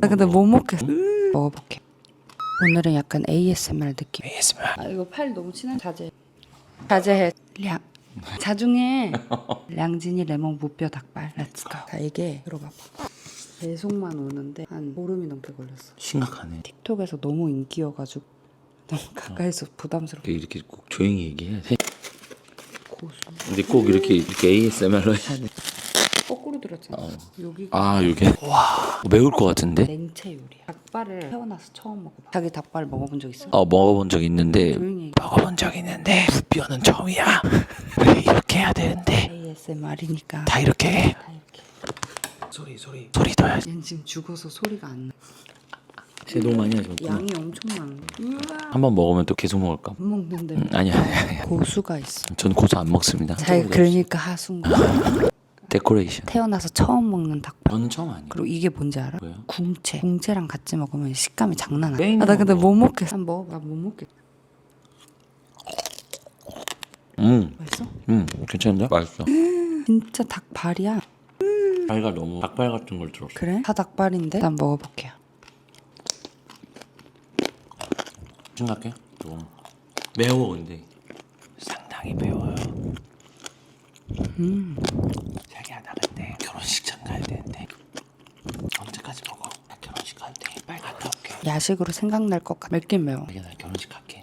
나 근데 못 먹겠어. 먹어볼게. 오늘은 약간 ASMR 느낌. ASMR. 아 이거 팔 너무 친한 자제. 자제해. 량. 자중해. 량진이 레몬 무뼈 닭발. 렛츠고. 자 이게 들어봐봐. 배송만 오는데 한 보름이 넘게 걸렸어. 심각하네. 틱톡에서 너무 인기여가지고 너무 가까이서 부담스럽게 이렇게 꼭 조용히 얘기해야 돼. 고수. 근데 꼭 이렇게 이렇게 ASMR로 해야 돼. 거꾸로 들었잖아. 여기 아 이게 와 매울 것 같은데? 냉채 요리야. 닭발을 태어나서 처음 먹어봐. 자기 닭발 먹어본 적 있어? 어 먹어본 적 있는데 조용히 얘기해. 먹어본 적 있는데 부뼈는 처음이야. 왜 이렇게 해야 되는데 ASMR이니까 다 이렇게 해. 다 이렇게. 소리 소리 소리 더 해야지. 얘는 지금 죽어서 소리가 안 나. 쟤 너무 많이 하죠. 양이 엄청 많아. 우와. 한번 먹으면 또 계속 먹을까? 못 먹는데. 음, 아니야 아니야. 아니야. 고수가 있어. 전 고수 안 먹습니다. 잘 그러니까 하순 거. 데코레이션. 태어나서 처음 먹는 닭발. 저는 처음 아니에요. 그리고 이게 뭔지 알아? 뭐요? 궁채. 궁채랑 같이 먹으면 식감이 장난 아니야. 아, 나 근데. 못 먹겠어. 한번 먹어봐. 못 먹겠어. 음, 맛있어? 음, 괜찮은데? 맛있어. 진짜 닭발이야. 자기가 너무 닭발 같은 걸 들었어. 그래? 다 닭발인데? 일단 먹어볼게요. 심각해? 좀 매워 근데 상당히 매워요. 음. 자기야 나 근데 결혼식장 가야 되는데 언제까지 먹어? 나 결혼식 갈 때 빨리 갔다 올게. 야식으로 생각날 것 같아. 맵긴 매워. 자기야 나 결혼식 갈게.